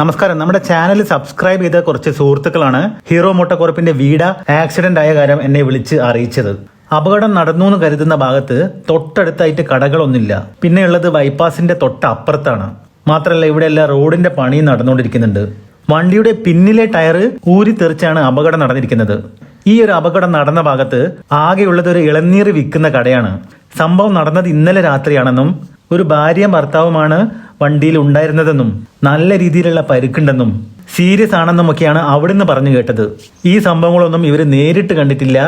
നമസ്കാരം. നമ്മുടെ channel subscribe ചെയ്ത കുറച്ച് സുഹൃത്തുക്കളാണ് ഹീറോ മോട്ടോകോർപ്പിന്റെ വീട ആക്സിഡന്റ് ആയ കാര്യം എന്നെ വിളിച്ച് അറിയിച്ചത്. അപകടം നടന്നു എന്ന് കരുതുന്ന ഭാഗത്ത് തൊട്ടടുത്തായിട്ട് കടകളൊന്നുമില്ല. പിന്നെയുള്ളത് ബൈപ്പാസിന്റെ തൊട്ടപ്പുറത്താണ്. മാത്രമല്ല ഇവിടെ എല്ലാം റോഡിന്റെ പണി നടന്നുകൊണ്ടിരിക്കുന്നുണ്ട്. വണ്ടിയുടെ പിന്നിലെ ടയർ ഊരി തെറിച്ചാണ് അപകടം നടന്നിരിക്കുന്നത്. ഈ ഒരു അപകടം നടന്ന ഭാഗത്ത് ആകെയുള്ളത് ഒരു ഇളനീർ വിൽക്കുന്ന കടയാണ്. സംഭവം നടന്നത് ഇന്നലെ രാത്രിയാണെന്നും ഒരു ഭാര്യയും ഭർത്താവുമാണ് വണ്ടിയിൽ ഉണ്ടായിരുന്നതെന്നും നല്ല രീതിയിലുള്ള പരുക്കുണ്ടെന്നും സീരിയസ് ആണെന്നുമൊക്കെയാണ് അവിടുന്ന് പറഞ്ഞു കേട്ടത്. ഈ സംഭവങ്ങളൊന്നും ഇവർ നേരിട്ട് കണ്ടിട്ടില്ല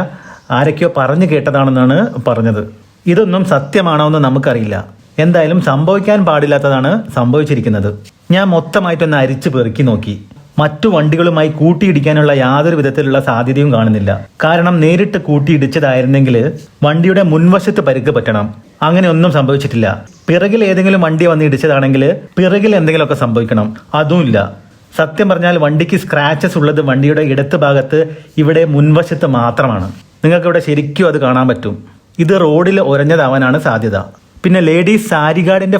ആരൊക്കെയോ പറഞ്ഞു കേട്ടതാണെന്നാണ് പറഞ്ഞത്. ഇതൊന്നും സത്യമാണോ എന്ന് നമുക്കറിയില്ല. എന്തായാലും സംഭവിക്കാൻ പാടില്ലാത്തതാണ് സംഭവിച്ചിരിക്കുന്നത്. ഞാൻ മൊത്തമായിട്ടൊന്ന് അരിച്ചു പെറുക്കി നോക്കി. മറ്റു വണ്ടികളുമായി കൂട്ടിയിടിക്കാനുള്ള യാതൊരു വിധത്തിലുള്ള സാധ്യതയും കാണുന്നില്ല. കാരണം നേരിട്ട് കൂട്ടിയിടിച്ചതായിരുന്നെങ്കിൽ വണ്ടിയുടെ മുൻവശത്ത് പരുക്ക് പറ്റണം. അങ്ങനെ ഒന്നും സംഭവിച്ചിട്ടില്ല. പിറകിൽ ഏതെങ്കിലും വണ്ടി വന്ന് ഇടിച്ചതാണെങ്കിൽ പിറകിൽ എന്തെങ്കിലുമൊക്കെ സംഭവിക്കണം. അതുമില്ല. സത്യം പറഞ്ഞാൽ വണ്ടിക്ക് സ്ക്രാച്ചസ് ഉള്ളത് വണ്ടിയുടെ ഇടത്ത് ഭാഗത്ത് ഇവിടെ മുൻവശത്ത് മാത്രമാണ്. നിങ്ങൾക്ക് ഇവിടെ ശരിക്കും അത് കാണാൻ പറ്റും. ഇത് റോഡിൽ ഒരഞ്ഞതാവാനാണ് സാധ്യത. പിന്നെ ലേഡീസ് സാരി ഗാർഡിന്റെ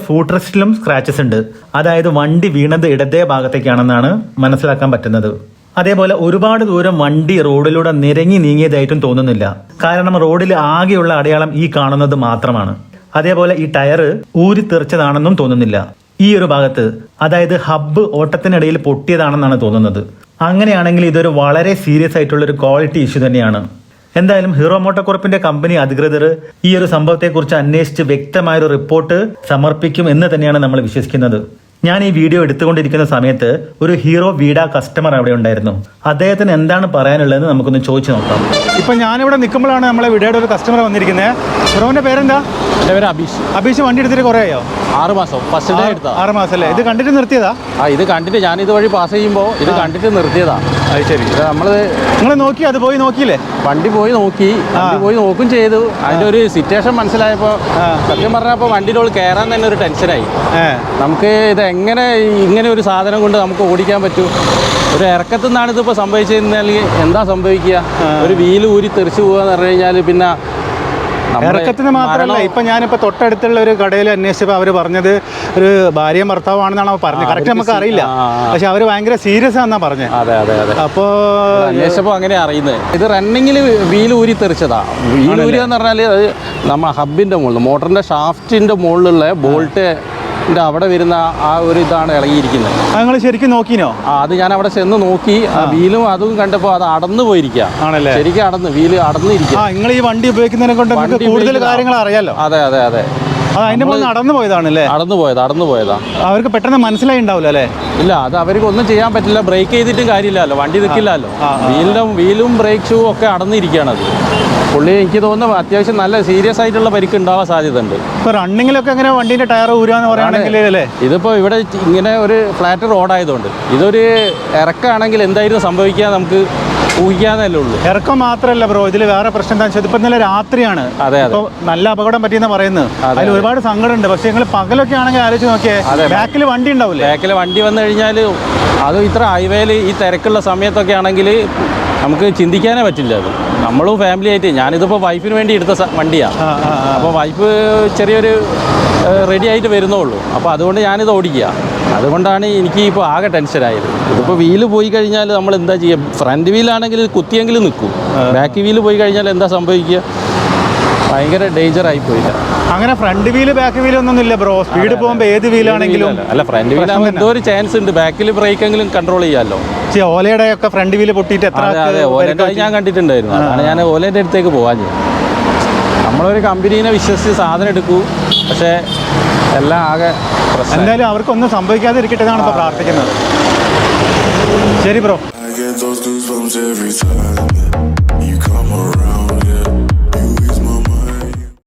സ്ക്രാച്ചസ് ഉണ്ട്. അതായത് വണ്ടി വീണത് ഇടതേ ഭാഗത്തേക്കാണെന്നാണ് മനസ്സിലാക്കാൻ പറ്റുന്നത്. അതേപോലെ ഒരുപാട് ദൂരം വണ്ടി റോഡിലൂടെ നിരങ്ങി നീങ്ങിയതായിട്ടും തോന്നുന്നില്ല. കാരണം റോഡിൽ ആകെയുള്ള അടയാളം ഈ കാണുന്നത് മാത്രമാണ്. അതേപോലെ ഈ ടയർ ഊരി തെറിച്ചതാണെന്നും തോന്നുന്നില്ല. ഈ ഒരു ഭാഗത്ത് അതായത് ഹബ്ബ് ഓട്ടത്തിനിടയിൽ പൊട്ടിയതാണെന്നാണ് തോന്നുന്നത്. അങ്ങനെയാണെങ്കിൽ ഇതൊരു വളരെ സീരിയസ് ആയിട്ടുള്ള ഒരു ക്വാളിറ്റി ഇഷ്യൂ തന്നെയാണ്. എന്തായാലും ഹീറോ മോട്ടോകോർപ്പിന്റെ കമ്പനി അധികൃതർ ഈ ഒരു സംഭവത്തെക്കുറിച്ച് അന്വേഷിച്ച് വ്യക്തമായ ഒരു റിപ്പോർട്ട് സമർപ്പിക്കും എന്ന് തന്നെയാണ് നമ്മൾ വിശ്വസിക്കുന്നത്. ഞാൻ ഈ വീഡിയോ എടുത്തുകൊണ്ടിരിക്കുന്ന സമയത്ത് ഒരു ഹീറോ വീഡ കസ്റ്റമർ അവിടെ ഉണ്ടായിരുന്നു. അദ്ദേഹത്തിന് എന്താണ് പറയാനുള്ളതെന്ന് നമുക്കൊന്ന് ചോദിച്ചു നോക്കാം. ഇപ്പൊ ഞാനിവിടെ നിൽക്കുമ്പോഴാണ് നമ്മളെ വീടയുടെ ഒരു കസ്റ്റമർ വന്നിരിക്കുന്നത് ഹീറോന്റെ പേരെന്താ? എന്റെ പേര് അബീഷ്. അഭീഷ് വണ്ടി എടുത്തിട്ട് കുറേ ആയോ? ആറ് മാസം. ഫസ്റ്റ് ഡേ എടുത്താ. ആറ് മാസം അല്ലേ ഇത് കണ്ടിട്ട് നിർത്തിയതാ? ആ ഇത് കണ്ടിട്ട് ഞാൻ ഇതുവഴി പാസ് ചെയ്യുമ്പോൾ ഇത് കണ്ടിട്ട് നിർത്തിയതാ. അത് ശരി. നമ്മൾ നമ്മൾ നിങ്ങൾ നോക്കി അത് പോയി നോക്കിയില്ലേ? വണ്ടി പോയി നോക്കി. വണ്ടി പോയി നോക്കും ചെയ്തു. അതിന്റെ ഒരു സിറ്റുവേഷൻ മനസ്സിലായപ്പോൾ സത്യം പറഞ്ഞപ്പോൾ വണ്ടിയിലോട് കയറാൻ തന്നെ ഒരു ടെൻഷനായി നമുക്ക് ഇത് എങ്ങനെ ഇങ്ങനെ ഒരു സാധനം കൊണ്ട് നമുക്ക് ഓടിക്കാൻ പറ്റും? ഒരു ഇറക്കത്തു നിന്നാണ് ഇതിപ്പോൾ സംഭവിച്ചതെന്നാൽ എന്താ സംഭവിക്കുക? ഒരു വീൽ ഊരി തെറിച്ചു പോകുക എന്ന് പറഞ്ഞു കഴിഞ്ഞാൽ പിന്നെ ഇറക്കത്തിന് മാത്രമല്ല ഇപ്പൊ ഞാനിപ്പോ തൊട്ടടുത്തുള്ള ഒരു കടയിൽ അന്വേഷിച്ചപ്പോൾ അവർ പറഞ്ഞത് ഒരു ഭാര്യയും ഭർത്താവാണെന്നാണ് അവർ പറഞ്ഞത്. കറക്റ്റ് നമുക്ക് അറിയില്ല. പക്ഷെ അവർ ഭയങ്കര സീരിയസ് ആണെന്നാ പറഞ്ഞത് അതെ അതെ അതെ. അപ്പോ അന്വേഷിച്ചപ്പോൾ അങ്ങനെ അറിയുന്നത് ഇത് റണ്ണിങ്ങിൽ വീൽ ഊരി തെറിച്ചതാ. വീൽ ഊരി എന്ന് പറഞ്ഞാൽ അത് നമ്മ ഹബിന്റെ മുകളിൽ മോട്ടറിന്റെ ഷാഫ്റ്റിന്റെ മുകളിലുള്ള ബോൾട്ടിന്റെ അവിടെ വരുന്ന ആ ഒരു ഇതാണ് ഇളകിയിരിക്കുന്നത്. നിങ്ങൾ ശരിക്കും നോക്കിനോ? ആ അത് ഞാൻ അവിടെ ചെന്ന് നോക്കി വീലും അതും കണ്ടപ്പോൾ അത് അടന്നു പോയിരിക്കുക ആണല്ലേ? ശരിക്കും അടന്ന് വീൽ അടന്നിരിക്കുക നിങ്ങൾ ഈ വണ്ടി ഉപയോഗിക്കുന്നതിനെ കൊണ്ട് കൂടുതൽ കാര്യങ്ങൾ അറിയാലോ അതെ അതെ അത്. അതിന്റെ നടന്നു പോയതാണല്ലേ നടന്നു പോയത് നടന്നു പോയതാ അവർക്ക് പെട്ടെന്ന് മനസ്സിലായി ഉണ്ടാവില്ല അല്ലേ? ഇല്ല അത് അവർക്ക് ഒന്നും ചെയ്യാൻ പറ്റില്ല. ബ്രേക്ക് ചെയ്തിട്ടും കാര്യമില്ലല്ലോ. വണ്ടി നിൽക്കില്ലല്ലോ ആ. വീലും ബ്രേക്ക് ഷൂ ഒക്കെ അടന്നിരിക്കുകയാണ് അത്. പുള്ളി എനിക്ക് തോന്നുന്നു അത്യാവശ്യം നല്ല സീരിയസ് ആയിട്ടുള്ള പരിക്ക് ഉണ്ടാവാൻ സാധ്യതയുണ്ട്. ഇപ്പൊ റണ്ണിങ്ങിലൊക്കെ അങ്ങനെ വണ്ടിന്റെ ടയർ ഊരാന്ന് പറയുകയാണെങ്കിൽ അല്ലേ? ഇതിപ്പോൾ ഇവിടെ ഇങ്ങനെ ഒരു ഫ്ലാറ്റ് റോഡായതുകൊണ്ട് ഇതൊരു ഇറക്കാണെങ്കിൽ എന്തായിരുന്നു സംഭവിക്കുക നമുക്ക് ഊഹിക്കാന്നല്ലേ ഉള്ളൂ. ഇറക്കം മാത്രമല്ല ബ്രോ ഇതിൽ വേറെ പ്രശ്നം എന്താ വെച്ചാൽ ഇപ്പൊ ഇന്നലെ രാത്രിയാണ്. അതെ അതെ. ഇപ്പൊ നല്ല അപകടം പറ്റിയെന്ന് പറയുന്നത്. അതെ, അതിൽ ഒരുപാട് സങ്കടമുണ്ട്. പക്ഷെ നിങ്ങൾ പകലൊക്കെ ആണെങ്കിൽ ആലോചിച്ച് നോക്കിയേ. ബാക്കിൽ വണ്ടി ഉണ്ടാവില്ലേ ബാക്കിൽ വണ്ടി വന്നു കഴിഞ്ഞാൽ അത് ഇത്ര ഹൈവേയിൽ ഈ തിരക്കുള്ള സമയത്തൊക്കെ ആണെങ്കിൽ നമുക്ക് ചിന്തിക്കാനേ പറ്റില്ല അത്. നമ്മളും ഫാമിലി ആയിട്ട്. ഞാനിതിപ്പോൾ വൈഫിന് വേണ്ടി എടുത്ത വണ്ടിയാ. വണ്ടിയാണ്. അപ്പോൾ വൈഫ് ചെറിയൊരു റെഡി ആയിട്ട് വരുന്നുള്ളൂ. അപ്പോൾ അതുകൊണ്ട് ഞാനിത് ഓടിക്കുക അതുകൊണ്ടാണ് എനിക്ക് ഇപ്പോൾ ആകെ ടെൻഷനായത് ഇതിപ്പോൾ വീൽ പോയി കഴിഞ്ഞാൽ നമ്മൾ എന്താ ചെയ്യുക ഫ്രണ്ട് വീലാണെങ്കിൽ കുത്തിയെങ്കിലും നിൽക്കും. ബാക്ക് വീൽ പോയി കഴിഞ്ഞാൽ എന്താ സംഭവിക്കുക? ഭയങ്കര ഡേഞ്ചർ ആയി പോയില്ല. അങ്ങനെ ഫ്രണ്ട് വീൽ ബാക്ക് വീൽ ഒന്നും ഇല്ല ബ്രോ സ്പീഡ് പോകുമ്പോൾ ഏത് വീലാണെങ്കിലും അല്ല ഫ്രണ്ട് വീലാകുമ്പോൾ എന്തോ ഒരു ചാൻസ് ഉണ്ട്. ബാക്കിൽ ബ്രേക്ക് എങ്കിലും കൺട്രോൾ ചെയ്യാമല്ലോ ഓലയുടെ ഒക്കെ ഫ്രണ്ട് വീൽ പൊട്ടിയിട്ട് എത്ര അതെ പരിക്ക് ഞാൻ കണ്ടിട്ടുണ്ടായിരുന്നു. അതാണ് ഞാൻ ഓലയുടെ അടുത്തേക്ക് പോകാൻ നമ്മളൊരു കമ്പനീനെ വിശ്വസിച്ച് സാധനം എടുക്കൂ. പക്ഷേ എല്ലാം ആകെ പ്രശ്നം എന്തായാലും അവർക്കൊന്നും സംഭവിക്കാതിരിക്കട്ടെ എന്നാണ് ഇപ്പൊ പ്രാർത്ഥിക്കുന്നത്. ശരി bro. I get those goosebumps every time. You come around.